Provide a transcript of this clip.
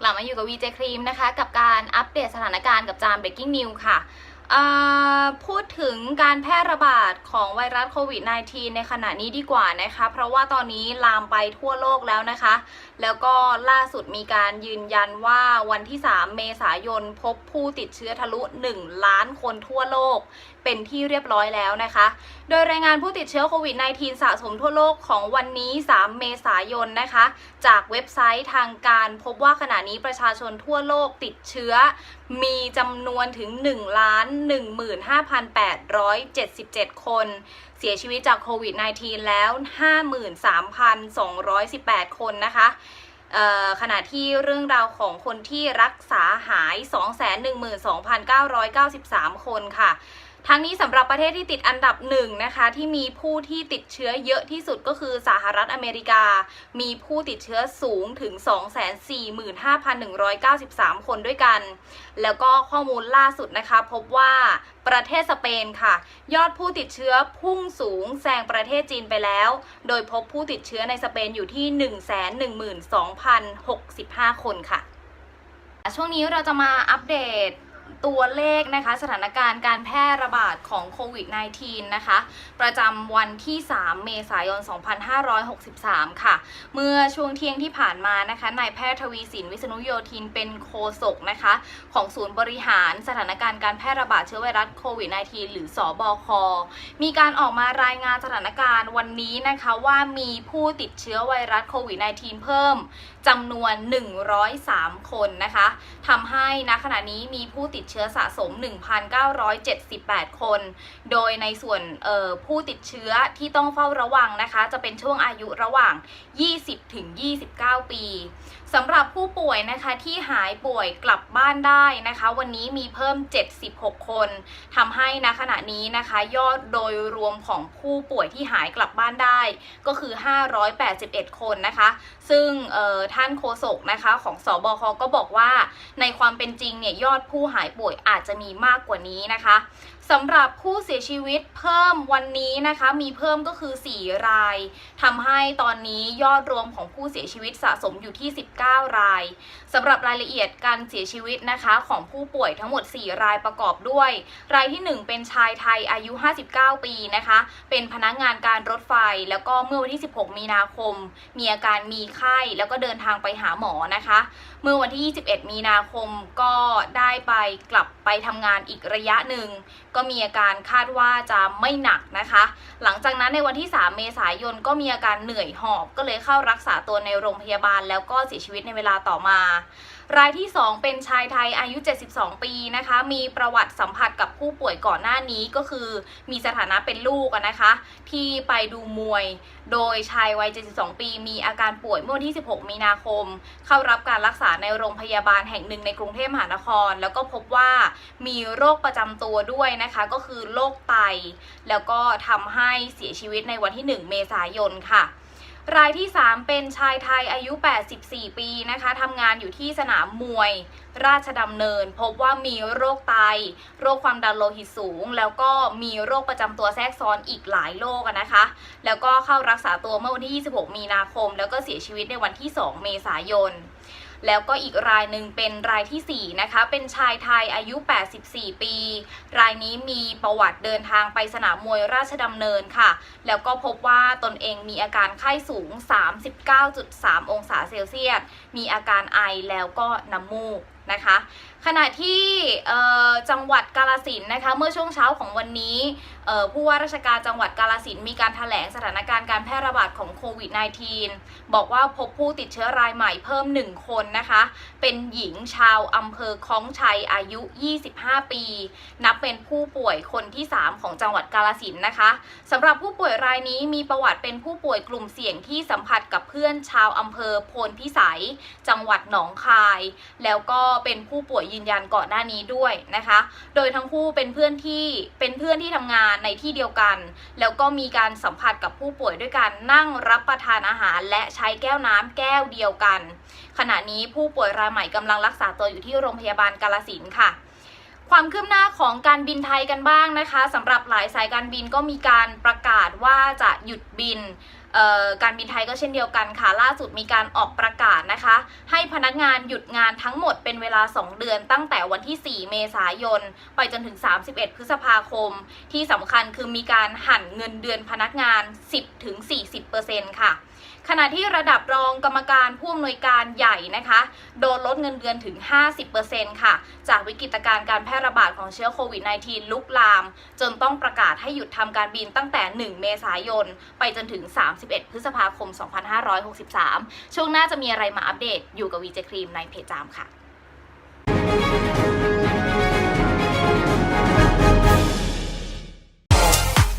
กลับมาอยู่กับ VJ ครีมนะคะ กับการอัปเดตสถานการณ์กับจาม Breaking News ค่ะ พูดถึงการแพร่ระบาดของไวรัสโควิด -19 ในขณะนี้ดีกว่านะคะ เพราะว่าตอนนี้ลามไปทั่วโลกแล้วนะคะ แล้วก็ล่าสุดมีการยืนยันว่าวันที่ 3 เมษายนพบผู้ติดเชื้อทะลุ 1 ล้านคนทั่วโลก เป็นที่เรียบร้อยแล้วนะคะ โดยรายงานผู้ติดเชื้อโควิด -19 สะสมทั่วโลกของวันนี้ 3 เมษายนนะคะ จากเว็บไซต์ทางการพบว่าขณะนี้ประชาชนทั่วโลกติดเชื้อ มีจำนวนถึง 1 ล้าน15,877 คน เสียชีวิตจากโควิด -19 แล้ว 53,218 คนนะคะขณะที่เรื่องราวของคนที่รักษาหาย 212,993 คนค่ะ ทั้งนี้สำหรับประเทศที่ติดอันดับหนึ่งนะคะที่มีผู้ที่ติดเชื้อเยอะที่สุดก็คือสหรัฐอเมริกา มีผู้ติดเชื้อสูงถึง 245,193 คนด้วยกัน แล้วก็ข้อมูลล่าสุดนะคะ พบว่าประเทศสเปนค่ะ ยอดผู้ติดเชื้อพุ่งสูงแซงประเทศจีนไปแล้ว โดยพบผู้ติดเชื้อในสเปนอยู่ที่ 112,065 คนค่ะ ช่วงนี้เราจะมาอัปเดต ตัวเลขนะคะสถานการณ์การแพร่ระบาดของโควิด -19 นะคะ ประจำวันที่ 3 เมษายน 2563 ค่ะ เมื่อช่วงเที่ยงที่ผ่านมานะคะนายแพทย์ทวีสินวิษณุโยธินเป็นโฆษกนะคะ ของศูนย์บริหารสถานการณ์การแพร่ระบาดเชื้อไวรัสโควิด -19 หรือสอบคมีการออกมารายงานสถานการณ์วันนี้นะคะว่ามีผู้ติดเชื้อไวรัสโควิด -19 เพิ่มจำนวน 103 คนนะคะทำให้ณขณะนี้มีผู้ติดเชื้อสะสม 1,978 คน โดยในส่วนออผู้ติดเชื้อที่ต้องเฝ้าระวังนะคะ จะเป็นช่วงอายุระหว่าง 20 ถึง 29 ปี สำหรับผู้ป่วยนะคะที่หายป่วยกลับบ้านได้นะคะ วันนี้มีเพิ่ม 76 คนทำให้ณขณะนี้นะคะ ยอดโดยรวมของผู้ป่วยที่หายกลับบ้านได้ ก็คือ 581 คนนะคะ ซึ่งท่านโฆษกนะคะของสอบคก็บอกว่าในความเป็นจริงเนี่ยยอดผู้หายป่วยอาจจะมีมากกว่านี้นะคะ สำหรับผู้เสียชีวิตเพิ่มวันนี้นะคะ มีเพิ่มก็คือ 4 รายทำให้ตอนนี้ยอดรวมของผู้เสียชีวิตสะสมอยู่ที่ 19 รายสำหรับรายละเอียดการเสียชีวิตนะคะของผู้ป่วยทั้งหมด 4 รายประกอบด้วย รายที่ 1 เป็นชายไทยอายุ 59 ปีนะคะ เป็นพนักงานการรถไฟ แล้วก็เมื่อวันที่ 16 มีนาคม มีอาการมีไข้แล้วก็เดินทางไปหาหมอนะคะ เมื่อวันที่ 21 มีนาคมก็ได้ไปกลับ ทำงานอีกระยะหนึ่ง ก็มีอาการคาดว่าจะไม่หนักนะคะ หลังจากนั้นในวันที่ 3 เมษายนก็มีอาการเหนื่อยหอบ ก็เลยเข้ารักษาตัวในโรงพยาบาล แล้วก็เสียชีวิตในเวลาต่อมา รายที่ 2 เป็นชายไทยอายุ 72 ปีนะคะ มีประวัติสัมผัสกับผู้ป่วยก่อนหน้านี้ก็คือ มีสถานะเป็นลูกนะคะ ที่ไปดูมวย โดยชายวัย 72 ปี มีอาการป่วยเมื่อวันที่ 16 มีนาคม เข้ารับการรักษาในโรงพยาบาลแห่งหนึ่งในกรุงเทพมหานคร แล้วก็พบว่ามีโรคประจำตัวด้วยนะคะ ก็คือโรคไต แล้วก็ทำให้เสียชีวิตในวันที่ 1 เมษายนค่ะ รายที่ 3 เป็นชายไทยอายุ 84 ปีนะคะทำงานอยู่ที่สนามมวย ราชดำเนิน พบว่ามีโรคไต โรคความดันโลหิตสูง แล้วก็มีโรคประจำตัวแทรกซ้อนอีกหลายโรคนะคะ แล้วก็เข้ารักษาตัวเมื่อวันที่ 26 มีนาคม แล้วก็เสียชีวิตในวันที่ 2 เมษายน แล้วก็อีกรายหนึ่งเป็นรายทีสี่ 4 นะคะ เป็นชายไทยอายุ 84 ปี รายนี้มีประวัติเดินทางไปสนามมวยราชดำเนินค่ะ แล้วก็พบว่าตนเองมีอาการไข้สูง 39.3 องศาเซลเซียส มีอาการไอแล้วก็น้ำมูกนะคะขณะที่จังหวัดกาลสินนะคะเมื่อช่วงเช้าของวันนี้ผู้ว่าราชการจังหวัดกาลสินมีการถแถลงสถานการณ์การแพร่ระบาดของโควิด -19 บอกว่าพบผู้ติดเชื้อรายใหม่เพิ่ม 1 คนนะคะ เป็นหญิงชาวอำเภอคล้องชัยอายุ 25 ปี นับเป็นผู้ป่วยคนที่ 3 ของจังหวัดกาลสินนะคะสำหรับผู้ป่วยรายนี้มีประวัติเป็นผู้ป่วยกลุ่มเสี่ยงที่สัมผัสกับเพื่อนชาวอำเภอโพนพิสัย จังหวัดหนองคาย แล้วก็เป็นผู้ป่วยยืนยันก่อนหน้านี้ด้วยนะคะ โดยทั้งคู่เป็นเพื่อนที่เป็นเพื่อนที่ทำงานในที่เดียวกัน แล้วก็มีการสัมผัสกับผู้ป่วยด้วยการนั่งรับประทานอาหาร และใช้แก้วน้ำแก้วเดียวกัน ขณะนี้ผู้ป่วยรายใหม่กำลังรักษาตัวอยู่ที่โรงพยาบาลกาลสินค่ะ ความคืบหน้าของการบินไทยกันบ้างนะคะสำหรับหลายสายการบินก็มีการประกาศว่าจะหยุดบินการบินไทยก็เช่นเดียวกันค่ะ ล่าสุดมีการออกประกาศนะคะ ให้พนักงานหยุดงานทั้งหมดเป็นเวลา 2 เดือน ตั้งแต่วันที่ 4 เมษายน ไปจนถึง 31 พฤษภาคม ที่สำคัญคือมีการหั่นเงินเดือนพนักงาน 10-40%ค่ะขณะที่ระดับรองกรรมการผู้อำนวยการใหญ่นะคะ โดนลดเงินเดือนถึง 50%ค่ะ จากวิกฤตการณ์การแพร่ระบาดของเชื้อโควิด -19 ลุกลาม จนต้องประกาศให้หยุดทำการบินตั้งแต่ 1 เมษายน ไปจนถึง 31 พฤษภาคม 2563 ช่วงหน้าจะมีอะไรมาอัปเดตอยู่กับวีเจครีมในเพจจามค่ะ